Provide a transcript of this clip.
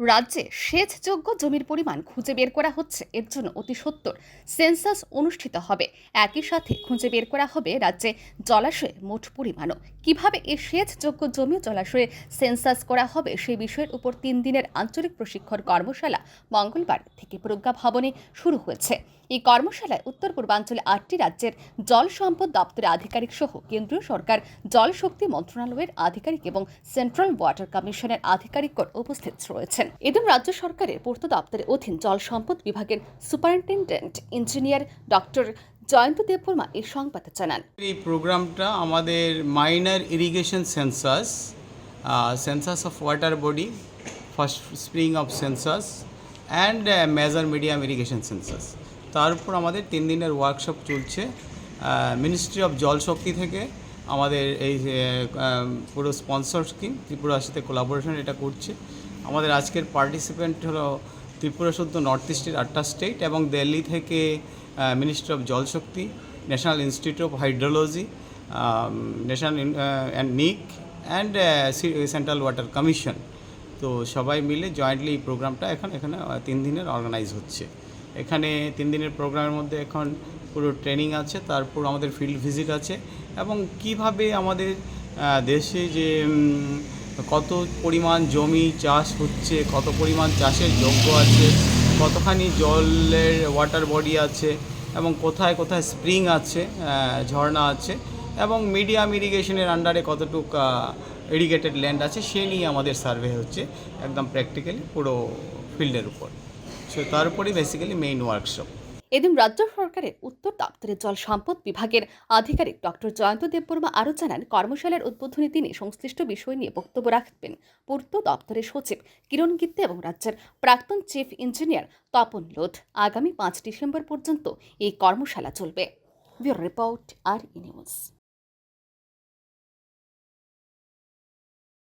রাজ্যে সেচযোগ্য জমির পরিমাণ খুঁজে বের করা হচ্ছে। এর জন্য অতি সত্বর সেন্সাস অনুষ্ঠিত হবে। একই সাথে খুঁজে বের করা হবে রাজ্যে জলাশয়ের মোট পরিমাণও। কীভাবে এই সেচযোগ্য জমি জলাশয়ে সেন্সাস করা হবে সেই বিষয়ের উপর তিন দিনের আঞ্চলিক প্রশিক্ষণ কর্মশালা মঙ্গলবার থেকে প্রজ্ঞা ভবনে শুরু হয়েছে। এই কর্মশালায় উত্তর পূর্বাঞ্চলে আটটি রাজ্যের জল সম্পদ দপ্তরের আধিকারিক সহ কেন্দ্রীয় সরকার, জল শক্তি মন্ত্রণালয়ের আধিকারিক এবং সেন্ট্রাল ওয়াটার কমিশনের আধিকারিকগণ উপস্থিত রয়েছেন। এদিন রাজ্য সরকারের পূর্ত দপ্তরের অধীন জল সম্পদ বিভাগের superintendent engineer doctor Jayanta Debbarma এই সংবাদ জানান। এই প্রোগ্রামটা আমাদের minor irrigation census census of water body, first spring of census and major medium irrigation census তার উপর আমাদের তিন দিনের ওয়ার্কশপ চলছে মিনিস্ট্রি অফ জল শক্তি থেকে আমাদের এই পুরো স্পন্সর স্কিম, ত্রিপুরার সাথে কোলাবোরেশন এটা করছে। আমাদের আজকের পার্টিসিপেন্ট হলো ত্রিপুরা শুদ্ধ নর্থ ইস্টের আটটা স্টেট এবং দিল্লি থেকে ministry of Jal Shakti national institute of hydrology national and নিক অ্যান্ড সেন্ট্রাল ওয়াটার কমিশন তো সবাই মিলে জয়েন্টলি এই প্রোগ্রামটা এখন, এখানে তিন দিনের অর্গানাইজ হচ্ছে। এখানে তিন দিনের প্রোগ্রামের মধ্যে এখন পুরো ট্রেনিং আছে, তারপর আমাদের ফিল্ড ভিজিট আছে এবং কীভাবে আমাদের দেশে যে কত পরিমাণ জমি চাষ হচ্ছে, কত পরিমাণ চাষের যোগ্য আছে, কতখানি জলের ওয়াটার বডি আছে এবং কোথায় কোথায় স্প্রিং আছে ঝর্ণা আছে এবং মিডিয়াম ইরিগেশনের আন্ডারে কতটুক ইরিগেটেড ল্যান্ড আছে সে নিয়ে আমাদের সার্ভে হচ্ছে একদম প্র্যাকটিক্যালি পুরো ফিল্ডের উপর। সো তার বেসিক্যালি মেইন ওয়ার্কশপ এদিন রাজ্য সরকারের উত্তর দপ্তরের জল সম্পদ বিভাগের আধিকারিক ডক্টর জয়ন্ত দেববর্মা আরও জানান, কর্মশালার উদ্বোধনী তিনি সংশ্লিষ্ট বিষয় নিয়ে বক্তব্য রাখবেন পূর্ত দপ্তরের সচিব কিরণ গিত্তে এবং রাজ্যের প্রাক্তন চিফ ইঞ্জিনিয়ার তপন লোধ। আগামী পাঁচ ডিসেম্বর পর্যন্ত এই কর্মশালা চলবে। রিপোর্ট আর নিউজ।